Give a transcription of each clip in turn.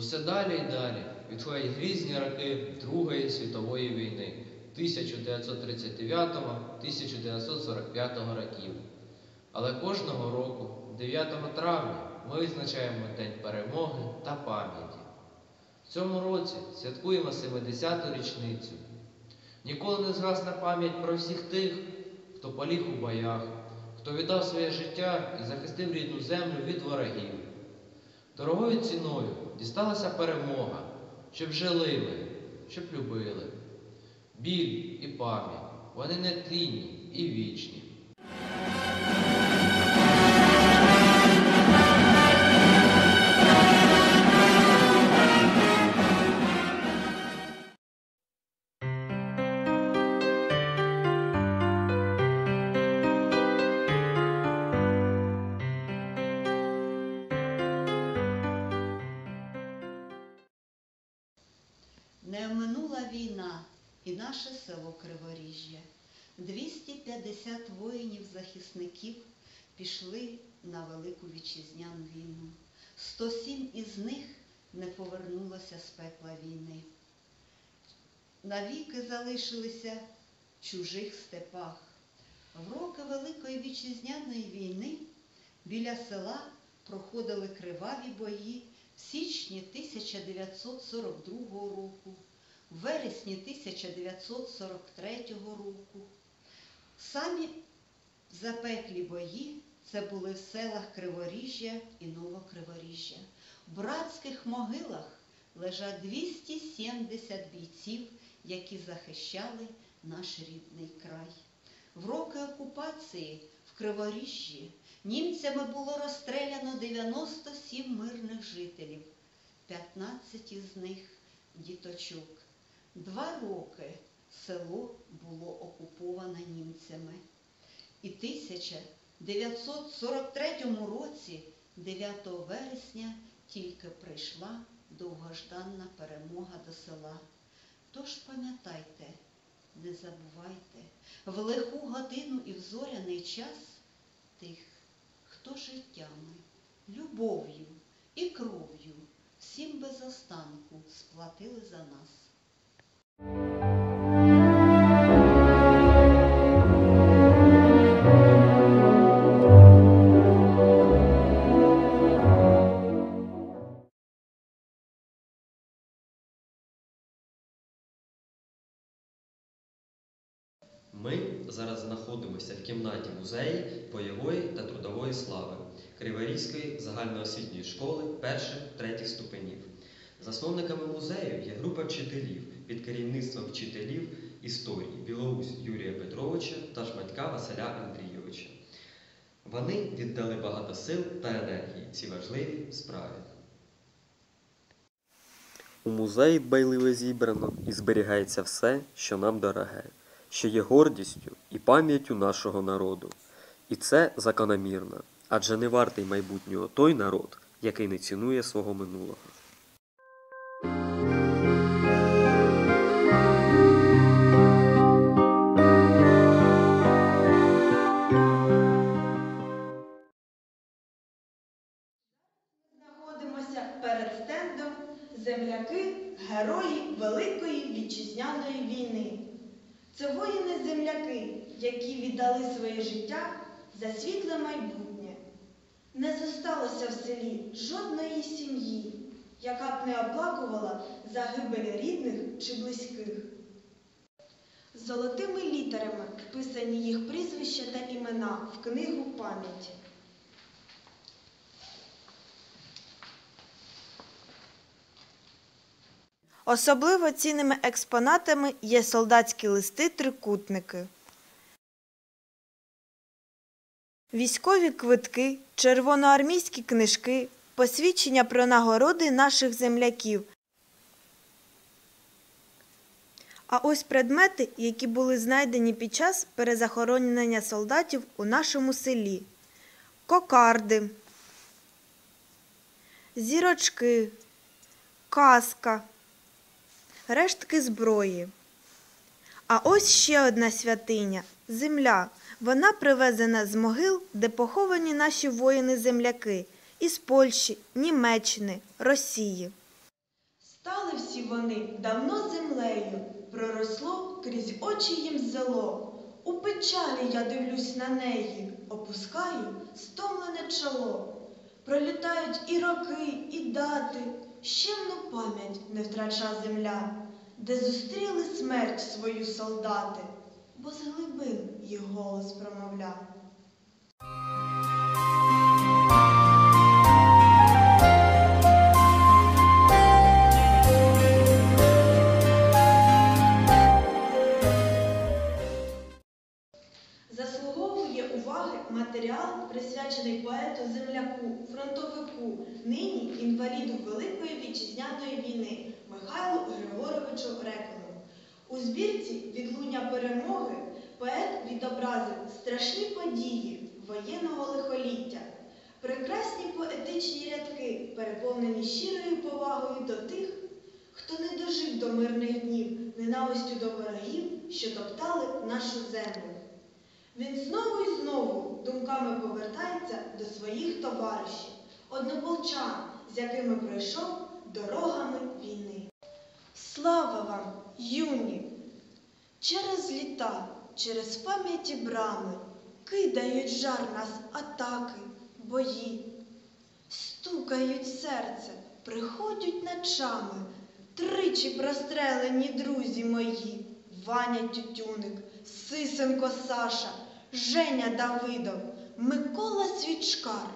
Усе далі і далі відходять грізні роки Другої світової війни 1939-1945 років. Але кожного року, 9 травня, ми визначаємо День перемоги та пам'яті. В цьому році святкуємо 70-ту річницю. Ніколи не згасне пам'ять про всіх тих, хто поліг у боях, хто віддав своє життя і захистив рідну землю від ворогів. Дорогою ціною дісталася перемога, щоб жили ми, щоб любили. Біль і пам'ять, вони нетлінні і вічні. І наше село Криворіжжя. 250 воїнів-захисників пішли на Велику Вітчизняну війну. 107 із них не повернулося з пекла війни. Навіки залишилися в чужих степах. В роки Великої Вітчизняної війни біля села проходили криваві бої в січні 1942 року, в вересні 1943 року. Самі запеклі бої це були в селах Криворіжжя і Новокриворіжжя. В братських могилах лежать 270 бійців, які захищали наш рідний край. В роки окупації в Криворіжжі німцями було розстріляно 97 мирних жителів, 15 із них діточок. Два роки село було окуповане німцями. І 1943 році, 9 вересня, тільки прийшла довгожданна перемога до села. Тож пам'ятайте, не забувайте, в лиху годину і в зоряний час тих, хто життями, любов'ю і кров'ю всім без останку сплатили за нас. Ми зараз знаходимося в кімнаті музею бойової та трудової слави Криворізької загальноосвітньої школи перших-третіх ступенів. Засновниками музею є група вчителів під керівництвом вчителів історії Білоус Юрія Петровича та Шматька Василя Андрійовича. Вони віддали багато сил та енергії цій важливій справі. У музеї дбайливо зібрано і зберігається все, що нам дороге, що є гордістю і пам'яттю нашого народу. І це закономірно, адже не вартий майбутнього той народ, який не цінує свого минулого. Стендом Земляки, герої Великої Вітчизняної війни. Це воїни-земляки, які віддали своє життя за світле майбутнє. Не зосталося в селі жодної сім'ї, яка б не оплакувала загибель рідних чи близьких. Золотими літерами вписані їх прізвища та імена в книгу пам'яті. Особливо цінними експонатами є солдатські листи-трикутники. Військові квитки, червоноармійські книжки, посвідчення про нагороди наших земляків. А ось предмети, які були знайдені під час перезахоронення солдатів у нашому селі. Кокарди, зірочки, каска, рештки зброї. А ось ще одна святиня земля. Вона привезена з могил, де поховані наші воїни-земляки із Польщі, Німеччини, Росії. Стали всі вони давно землею, проросло крізь очі їм зело. У печалі я дивлюсь на неї, опускаю стомлене чоло. Пролітають і роки, і дати, щемну пам'ять не втрача земля, де зустріли смерть свою солдати, бо з глибин їх голос промовляв. Матеріал, присвячений поету земляку, фронтовику, нині інваліду Великої вітчизняної війни Михайлу Григоровичу Рекону. У збірці Відлуння перемоги поет відобразив страшні події воєнного лихоліття, прекрасні поетичні рядки, переповнені щирою повагою до тих, хто не дожив до мирних днів, ненавистю до ворогів, що топтали нашу землю. Він знову і знову думками повертається до своїх товаришів, однополчан, з якими пройшов дорогами війни. Слава вам, юні! Через літа, через пам'яті брами кидають жар нас атаки, бої, стукають серце, приходять ночами, тричі прострелені друзі мої, Ваня Тютюник, Сисенко Саша, Женя Давидов, Микола Свічкар.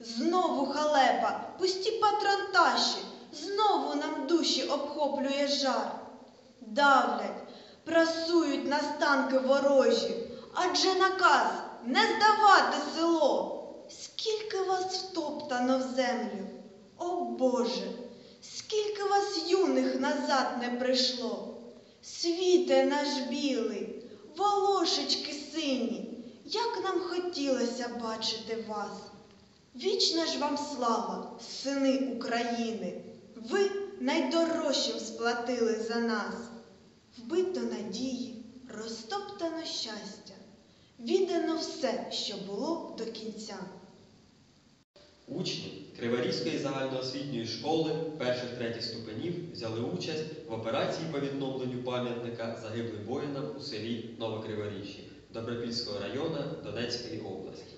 Знову халепа, пусті патронташі, знову нам душі обхоплює жар. Давлять, прасують нас танки ворожі, адже наказ не здавати село. Скільки вас втоптано в землю, о Боже, скільки вас юних назад не прийшло. Світе наш білий, волошечки сині, як нам хотілося бачити вас. Вічна ж вам слава, сини України, ви найдорожчим сплатили за нас. Вбито надії, розтоптано щастя, віддано все, що було до кінця. Учні Криворізької загальноосвітньої школи перших третіх ступенів взяли участь в операції по відновленню пам'ятника загиблим воїнам у селі Новокриворіжжі Добропільського району Донецької області.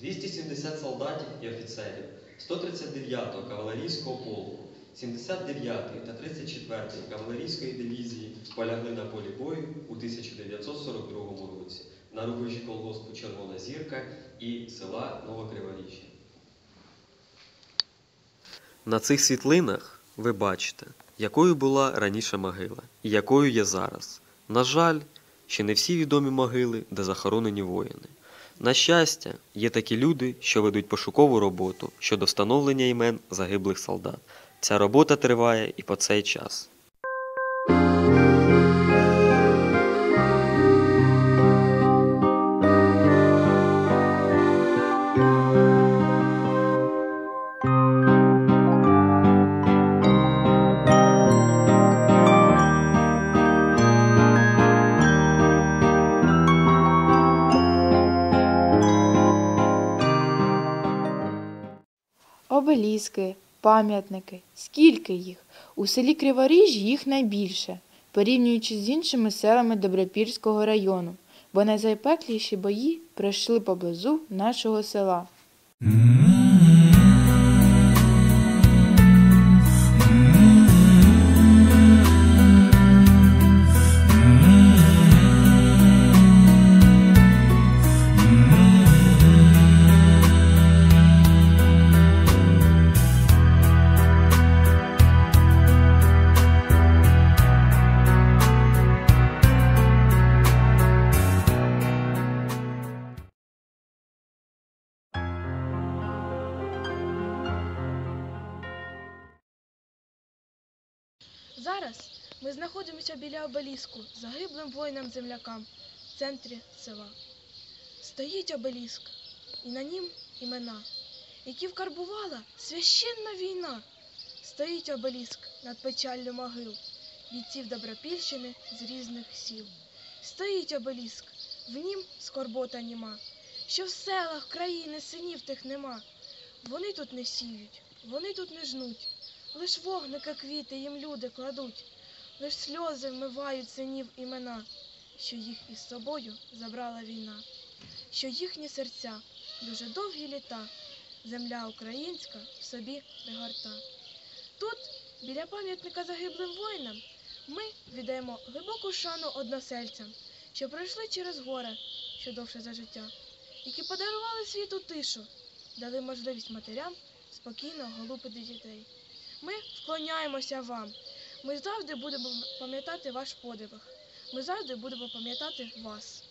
270 солдатів і офіцерів 139-го кавалерійського полку, 79-ї та 34-ї кавалерійської дивізії полягли на полі бою у 1942 році на рубежі колгоспу Червона Зірка і села Новокриворіжжя. На цих світлинах ви бачите, якою була раніше могила і якою є зараз. На жаль, ще не всі відомі могили, де захоронені воїни. На щастя, є такі люди, що ведуть пошукову роботу щодо встановлення імен загиблих солдат. Ця робота триває і по цей час. Обеліски, пам'ятники, скільки їх? У селі Криворіжжі їх найбільше, порівнюючи з іншими селами Добропільського району, бо найзайпекліші бої пройшли поблизу нашого села. Зараз ми знаходимося біля обеліску загиблим воїнам-землякам в центрі села. Стоїть обеліск, і на нім імена, які вкарбувала священна війна. Стоїть обеліск над печаллю могил бійців Добропільщини з різних сіл. Стоїть обеліск, в нім скорбота німа, що в селах країни синів тих нема. Вони тут не сіють, вони тут не жнуть, Лиш вогники квіти їм люди кладуть, лиш сльози вмивають синів імена, що їх із собою забрала війна, що їхні серця дуже довгі літа, земля українська в собі пригорта. Тут, біля пам'ятника загиблим воїнам, ми віддаємо глибоку шану односельцям, що пройшли через горе, що довше за життя, які подарували світу тишу, дали можливість матерям спокійно голубити дітей. Ми вклоняємося вам. Ми завжди будемо пам'ятати ваш подвиг. Ми завжди будемо пам'ятати вас.